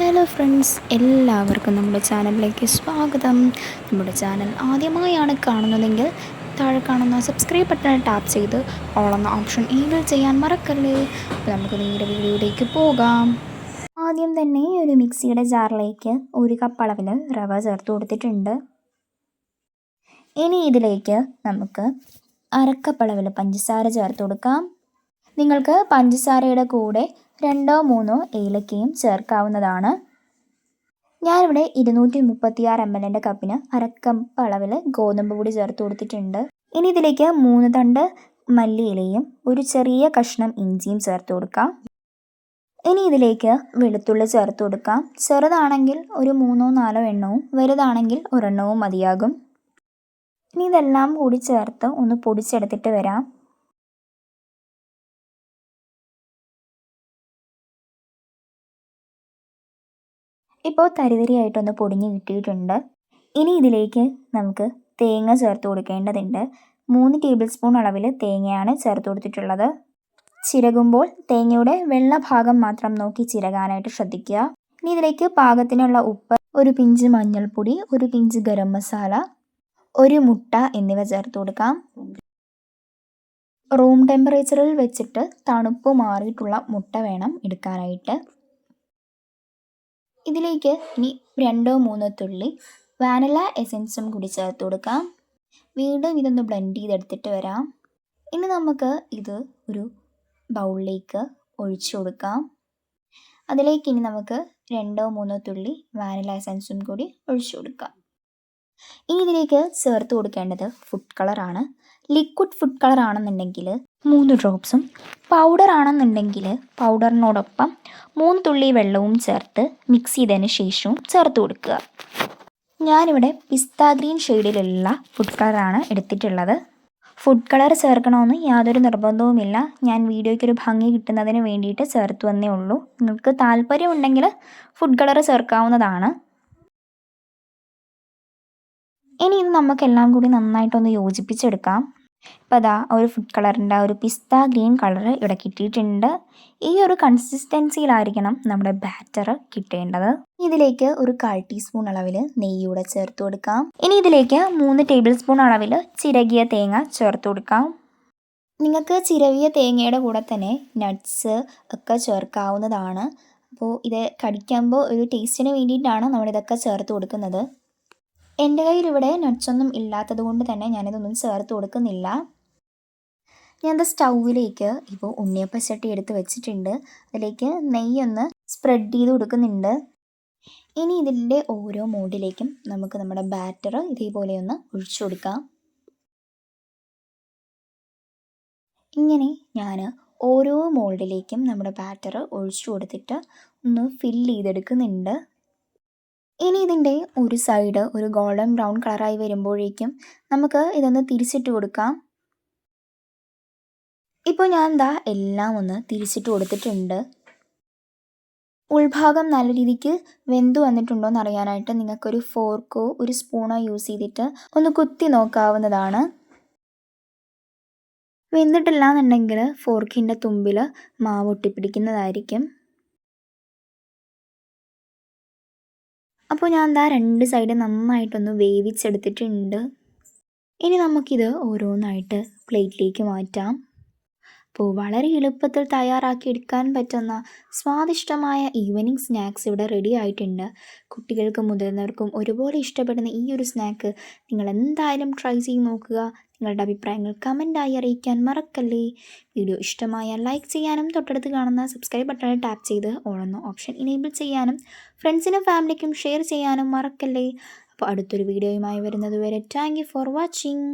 Hello friends എല്ലാവർക്കും നമ്മുടെ ചാനലിലേക്ക് സ്വാഗതം. നമ്മുടെ ചാനൽ ആദ്യമായാണ് കാണുന്നതെങ്കിൽ താഴെ കാണുന്ന സബ്സ്ക്രൈബ് ബട്ടൺ ടാപ്പ് ചെയ്ത് ഓളെന്ന ഓപ്ഷൻ ഈബിൾ ചെയ്യാൻ മറക്കല്ലേ. അപ്പോൾ നമുക്ക് നേരെ വീഡിയോയിലേക്ക് പോകാം. ആദ്യം തന്നെ ഒരു മിക്സിയുടെ ജാറിലേക്ക് ഒരു കപ്പ് അളവിൽ റവ ചേർത്ത് കൊടുത്തിട്ടുണ്ട്. ഇനി ഇതിലേക്ക് നമുക്ക് അരക്കപ്പളവിൽ പഞ്ചസാര ചേർത്ത് കൊടുക്കാം. നിങ്ങൾക്ക് പഞ്ചസാരയുടെ കൂടെ രണ്ടോ മൂന്നോ ഏലക്കയും ചേർക്കാവുന്നതാണ്. ഞാനിവിടെ ഇരുന്നൂറ്റി മുപ്പത്തിയാറ് എം എല്ലിന്റെ കപ്പിന് അരക്കപ്പ് അളവിൽ ഗോതമ്പ് പൊടി ചേർത്ത് കൊടുത്തിട്ടുണ്ട്. ഇനി ഇതിലേക്ക് മൂന്ന് തണ്ട് മല്ലിയിലയും ഒരു ചെറിയ കഷ്ണം ഇഞ്ചിയും ചേർത്ത് കൊടുക്കാം. ഇനി ഇതിലേക്ക് വെളുത്തുള്ളി ചേർത്ത് കൊടുക്കാം. ചെറുതാണെങ്കിൽ ഒരു മൂന്നോ നാലോ എണ്ണവും വലുതാണെങ്കിൽ ഒരെണ്ണവും മതിയാകും. ഇനി ഇതെല്ലാം കൂടി ചേർത്ത് ഒന്ന് പൊടിച്ചെടുത്തിട്ട് വരാം. ഇപ്പോൾ തരിതരിയായിട്ടൊന്ന് പൊടിഞ്ഞ് കിട്ടിയിട്ടുണ്ട്. ഇനി ഇതിലേക്ക് നമുക്ക് തേങ്ങ ചേർത്ത് കൊടുക്കേണ്ടതുണ്ട്. മൂന്ന് ടേബിൾ സ്പൂൺ അളവിൽ തേങ്ങയാണ് ചേർത്ത് കൊടുത്തിട്ടുള്ളത്. ചിരകുമ്പോൾ തേങ്ങയുടെ വെള്ള ഭാഗം മാത്രം നോക്കി ചിരകാനായിട്ട് ശ്രദ്ധിക്കുക. ഇനി ഇതിലേക്ക് പാകത്തിനുള്ള ഉപ്പ് ഒരു പിഞ്ച് മഞ്ഞൾപ്പൊടി ഒരു പിഞ്ച് ഗരം മസാല ഒരു മുട്ട എന്നിവ ചേർത്ത് കൊടുക്കാം. റൂം ടെമ്പറേച്ചറിൽ വെച്ചിട്ട് തണുപ്പ് മാറിയിട്ടുള്ള മുട്ട വേണം എടുക്കാനായിട്ട്. ഇതിലേക്ക് ഇനി രണ്ടോ മൂന്നോ തുള്ളി വാനില എസൻസും കൂടി ചേർത്ത് കൊടുക്കാം. വീണ്ടും ഇതൊന്ന് ബ്ലെൻഡ് ചെയ്തെടുത്തിട്ട് വരാം. ഇനി നമുക്ക് ഇത് ഒരു ബൗളിലേക്ക് ഒഴിച്ചു കൊടുക്കാം. അതിലേക്ക് ഇനി നമുക്ക് രണ്ടോ മൂന്നോ തുള്ളി വാനില എസൻസും കൂടി ഒഴിച്ചു കൊടുക്കാം. ഇനി ഇതിലേക്ക് ചേർത്ത് കൊടുക്കേണ്ടത് ഫുഡ് കളറാണ് ലിക്വിഡ് ഫുഡ് കളർ ആണെന്നുണ്ടെങ്കിൽ മൂന്ന് ഡ്രോപ്സും പൗഡർ ആണെന്നുണ്ടെങ്കിൽ പൗഡറിനോടൊപ്പം മൂന്ന് തുള്ളി വെള്ളവും ചേർത്ത് മിക്സ് ചെയ്തതിന് ശേഷവും ചേർത്ത് കൊടുക്കുക. ഞാനിവിടെ പിസ്ത ഗ്രീൻ ഷെയ്ഡിലുള്ള ഫുഡ് കളറാണ് എടുത്തിട്ടുള്ളത്. ഫുഡ് കളർ ചേർക്കണമെന്ന് യാതൊരു നിർബന്ധവുമില്ല. ഞാൻ വീഡിയോയ്ക്ക് ഒരു ഭംഗി കിട്ടുന്നതിന് വേണ്ടിയിട്ട് ചേർത്ത് വന്നേ ഉള്ളൂ. നിങ്ങൾക്ക് താല്പര്യമുണ്ടെങ്കിൽ ഫുഡ് കളർ ചേർക്കാവുന്നതാണ്. ഇനി ഇത് നമുക്കെല്ലാം കൂടി നന്നായിട്ടൊന്ന് യോജിപ്പിച്ചെടുക്കാം. ഇപ്പോൾ അതാ ഒരു ഫുഡ് കളറിന്റെ ആ ഒരു പിസ്ത ഗ്രീൻ കളർ ഇവിടെ കിട്ടിയിട്ടുണ്ട്. ഈ ഒരു കൺസിസ്റ്റൻസിയിലായിരിക്കണം നമ്മുടെ ബാറ്റർ കിട്ടേണ്ടത്. ഇതിലേക്ക് ഒരു കാൽ ടീസ്പൂൺ അളവിൽ നെയ്യൂടെ ചേർത്ത് കൊടുക്കാം. ഇനി ഇതിലേക്ക് മൂന്ന് ടേബിൾ സ്പൂൺ അളവിൽ ചിരകിയ തേങ്ങ ചേർത്ത് കൊടുക്കാം. നിങ്ങൾക്ക് ചിരവിയ തേങ്ങയുടെ കൂടെ തന്നെ നട്ട്സ് ഒക്കെ ചേർക്കാവുന്നതാണ്. അപ്പോൾ ഇത് കടിക്കുമ്പോൾ ഒരു ടേസ്റ്റിന് വേണ്ടിയിട്ടാണ് നമ്മളിതൊക്കെ ചേർത്ത് കൊടുക്കുന്നത്. എന്റെ കയ്യിൽ ഇവിടെ നട്ട്സൊന്നും ഇല്ലാത്തത് കൊണ്ട് തന്നെ ഞാനിതൊന്നും ചേർത്ത് കൊടുക്കുന്നില്ല. ഞാൻ ഞാനത് സ്റ്റൗവിലേക്ക് ഇപ്പോൾ ഉണ്ണിയപ്പ ചട്ടി എടുത്ത് വെച്ചിട്ടുണ്ട്. അതിലേക്ക് നെയ്യൊന്ന് സ്പ്രെഡ് ചെയ്ത് കൊടുക്കുന്നുണ്ട്. ഇനി ഇതിന്റെ ഓരോ മോഡിലേക്കും നമുക്ക് നമ്മുടെ ബാറ്റർ ഇതേപോലെ ഒന്ന് ഒഴിച്ചു കൊടുക്കാം. ഇങ്ങനെ ഞാൻ ഓരോ മോൾഡിലേക്കും നമ്മുടെ ബാറ്റർ ഒഴിച്ചു കൊടുത്തിട്ട് ഒന്ന് ഫില്ല് ചെയ്തെടുക്കുന്നുണ്ട്. ഇനി ഇതിന്റെ ഒരു സൈഡ് ഒരു ഗോൾഡൻ ബ്രൗൺ കളറായി വരുമ്പോഴേക്കും നമുക്ക് ഇതൊന്ന് തിരിച്ചിട്ട് കൊടുക്കാം. ഇപ്പോൾ ഞാൻ എന്താ എല്ലാം ഒന്ന് തിരിച്ചിട്ട് കൊടുത്തിട്ടുണ്ട്. ഉൾഭാഗം നല്ല രീതിക്ക് വെന്തു വന്നിട്ടുണ്ടോ എന്ന് അറിയാനായിട്ട് നിങ്ങൾക്കൊരു ഫോർക്കോ ഒരു സ്പൂണോ യൂസ് ചെയ്തിട്ട് ഒന്ന് കുത്തി നോക്കാവുന്നതാണ്. വെന്തിട്ടില്ല എന്നുണ്ടെങ്കിൽ ഫോർക്കിന്റെ തുമ്പിൽ മാവ് ഒട്ടിപ്പിടിക്കുന്നതായിരിക്കും. അപ്പോൾ ഞാൻ എന്താ രണ്ട് സൈഡ് നന്നായിട്ടൊന്ന് വേവിച്ചെടുത്തിട്ടുണ്ട്. ഇനി നമുക്കിത് ഓരോന്നായിട്ട് പ്ലേറ്റിലേക്ക് മാറ്റാം. അപ്പോൾ വളരെ എളുപ്പത്തിൽ തയ്യാറാക്കി എടുക്കാൻ പറ്റുന്ന സ്വാദിഷ്ടമായ ഈവനിങ് സ്നാക്സ് ഇവിടെ റെഡി ആയിട്ടുണ്ട്. കുട്ടികൾക്കും മുതിർന്നവർക്കും ഒരുപോലെ ഇഷ്ടപ്പെടുന്ന ഈ ഒരു സ്നാക്ക് നിങ്ങൾ എന്തായാലും ട്രൈ ചെയ്ത് നോക്കുക. നിങ്ങളുടെ അഭിപ്രായങ്ങൾ കമന്റായി അറിയിക്കാൻ മറക്കല്ലേ. വീഡിയോ ഇഷ്ടമായ ലൈക്ക് ചെയ്യാനും തൊട്ടടുത്ത് കാണുന്ന സബ്സ്ക്രൈബ് ബട്ടണിൽ ടാപ്പ് ചെയ്ത് ഓണെന്ന ഓപ്ഷൻ ഇനേബിൾ ചെയ്യാനും ഫ്രണ്ട്സിനും ഫാമിലിക്കും ഷെയർ ചെയ്യാനും മറക്കല്ലേ. അപ്പോൾ അടുത്തൊരു വീഡിയോയുമായി വരുന്നത് വരെ താങ്ക് ഫോർ വാച്ചിങ്